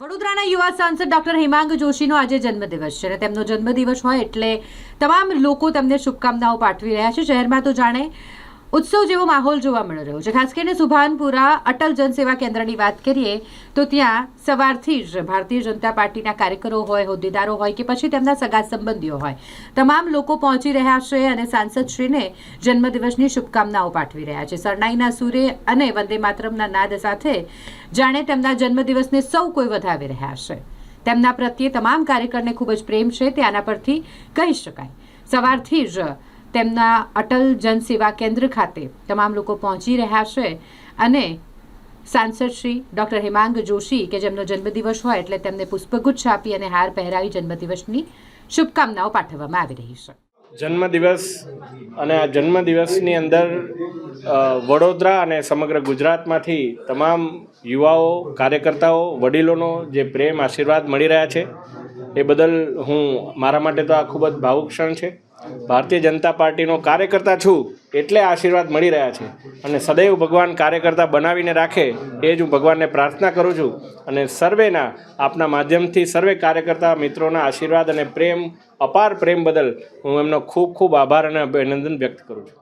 વડોદરાના યુવા સાંસદ ડોક્ટર હેમાંગ જોશીનો આજે જન્મદિવસ છે અને તેમનો જન્મદિવસ હોય એટલે તમામ લોકો તેમને શુભકામનાઓ પાઠવી રહ્યા છે. શહેરમાં તો જાણે ઉત્સવ જેવો માહોલ જોવા મળી રહ્યો છે. ખાસ કરીને સુભાનપુરા અટલ જનસેવા કેન્દ્રની વાત કરીએ, તો ત્યાં સવારથી જ ભારતીય જનતા પાર્ટીના કાર્યકરો હોય, હોદ્દેદારો હોય કે પછી તેમના સગા સંબંધીઓ હોય, તમામ લોકો પહોંચી રહ્યા છે અને સાંસદશ્રીને જન્મદિવસની શુભકામનાઓ પાઠવી રહ્યા છે. શરણાઈના સુરે અને વંદે માતરમના નાદ સાથે જાણે તેમના જન્મદિવસને સૌ કોઈ વધાવી રહ્યા છે. તેમના પ્રત્યે તમામ કાર્યકરને ખૂબ જ પ્રેમ છે. તે આના પરથી કહી શકાય. સવારથી જ તેમના અટલ જનસેવા કેન્દ્ર ખાતે તમામ લોકો પહોંચી રહ્યા છે અને સાંસદ શ્રી ડૉક્ટર હેમાંગ જોશી કે જેમનો જન્મદિવસ હોય એટલે તેમને પુષ્પગુચ્છ આપી અને હાર પહેરાવી જન્મદિવસની શુભકામનાઓ પાઠવવામાં આવી રહી છે. જન્મદિવસ અને આ જન્મદિવસની અંદર વડોદરા અને સમગ્ર ગુજરાતમાંથી તમામ યુવાઓ, કાર્યકર્તાઓ, વડીલોનો જે પ્રેમ, આશીર્વાદ મળી રહ્યા છે, એ બદલ હું મારા માટે તો આ ખૂબ જ ભાવુક ક્ષણ છે. ભારતીય જનતા પાર્ટીનો કાર્યકર્તા છું એટલે આશીર્વાદ મળી રહ્યા છે. અને સદૈવ ભગવાન કાર્યકર્તા બનાવીને રાખે એ જ હું ભગવાનને પ્રાર્થના કરું છું. અને સર્વેના આપના માધ્યમથી સર્વે કાર્યકર્તા મિત્રોના આશીર્વાદ અને પ્રેમ, અપાર પ્રેમ બદલ હું એમનો ખૂબ ખૂબ આભાર અને અભિનંદન વ્યક્ત કરું છું.